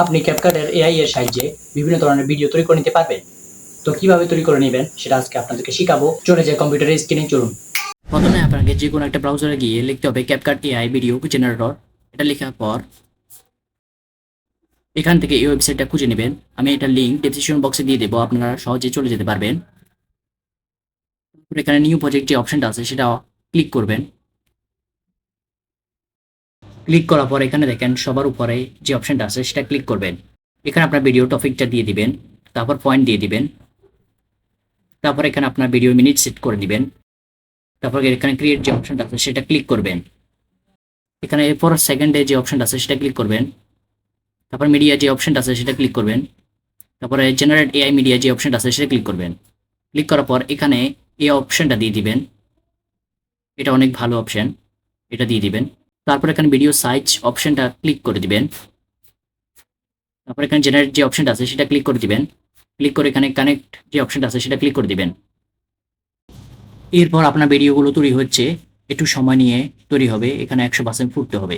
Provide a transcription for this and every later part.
আপনি ক্যাপকাটের এআই এর সাহায্যে বিভিন্ন ধরনের ভিডিও তৈরি করে নিতে পারবেন। তো কীভাবে তৈরি করে নেবেন সেটা আজকে আপনাদেরকে শিখাবো। চলে যায় কম্পিউটারের স্ক্রিনে চলুন। প্রথমে আপনাকে যে কোনো একটা ব্রাউজারে গিয়ে লিখতে হবে ক্যাপকাট এআই ভিডিও জেনারেটর এটা লেখার পর এখান থেকে এই ওয়েবসাইটটা খুঁজে নেবেন। আমি এটা লিঙ্ক ডেসক্রিপশন বক্সে দিয়ে দেবো, আপনারা সহজে চলে যেতে পারবেন। এখানে নিউ প্রজেক্ট যে অপশনটা আছে সেটা ক্লিক করবেন। ক্লিক করার পর এখানে দেখেন সবার উপরে যে অপশনটা আছে, সেটা ক্লিক করবেন। এখানে আপনার ভিডিও টপিকটা দিয়ে দিবেন, তারপর পয়েন্ট দিয়ে দিবেন, তারপর এখানে আপনার ভিডিও মিনিট সেট করে দিবেন, তারপর এখানে ক্রিয়েট যে অপশনটা আছে, সেটা ক্লিক করবেন। এখানে এরপর সেকেন্ডে যে অপশনটা আছে, সেটা ক্লিক করবেন। তারপর মিডিয়া যে অপশনটা আছে, সেটা ক্লিক করবেন। তারপরে জেনারেট এআই মিডিয়া যে অপশনটা আছে, সেটা ক্লিক করবেন। ক্লিক করার পর এখানে এই অপশনটা দিয়ে দিবেন। এটা অনেক ভালো অপশন এটা দিয়ে দিবেন। তারপর এখানে ভিডিও সাইজ অপশনটা ক্লিক করে দিবেন। তারপর এখানে জেনারেট যে অপশনটা আছে সেটা ক্লিক করে দিবেন। ক্লিক করে এখানে কানেক্ট যে অপশনটা আছে সেটা ক্লিক করে দিবেন। এরপর আপনার ভিডিওগুলো তৈরি হচ্ছে, একটু সময় নিয়ে তৈরি হবে, এখানে একশো পার্সেন্ট ফুটতে হবে।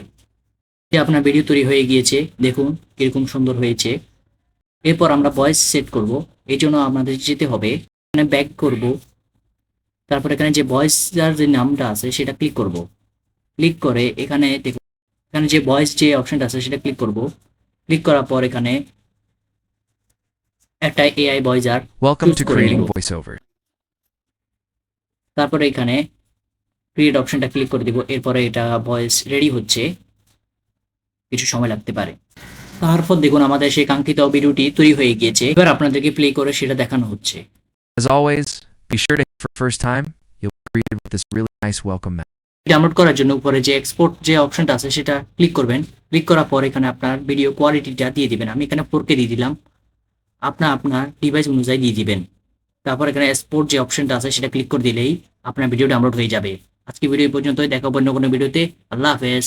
যে আপনার ভিডিও তৈরি হয়ে গিয়েছে, দেখুন কীরকম সুন্দর হয়েছে। এরপর আমরা ভয়েস সেট করব, এই জন্য আমাদের যেতে হবে। এখানে ব্যাক করব। তারপর এখানে যে ভয়েস যার যে নামটা আছে সেটা ক্লিক করব। ক্লিক করে এখানে এখানে যে ভয়েস যে অপশনটা আছে সেটা ক্লিক করব। ক্লিক করার পর এখানে একটা এআই ভয়েস আর Welcome Choose to করে creating নিব। voiceover. তারপরে এখানে ক্রিয়েট অপশনটা ক্লিক করে দিব। এরপরে এটা ভয়েস রেডি হচ্ছে। কিছু সময় লাগতে পারে। তারপর দেখুন আমাদের সেই কাঙ্ক্ষিত ভিডিওটি তৈরি হয়ে গিয়েছে। এবার আপনাদেরকে প্লে করে সেটা দেখানো হচ্ছে। As always, be sure to for first time, you'll be greeted with this really nice welcome mat. Download করার জন্য উপরে যে এক্সপোর্ট যে অপশনটা আছে সেটা ক্লিক করবেন। ক্লিক করার পর এখানে আপনার ভিডিও কোয়ালিটিটা দিয়ে দিবেন। আমি এখানে ফোরকে দিয়ে দিলাম। আপনার আপনার ডিভাইস অনুযায়ী দিয়ে দিবেন। তারপর এখানে এক্সপোর্ট যে অপশনটা আছে সেটা ক্লিক করে দিলেই আপনার ভিডিও ডাউনলোড হয়ে যাবে। আজকে ভিডিও পর্যন্ত দেখা অন্য কোনো ভিডিওতে আল্লাহ হাফেজ।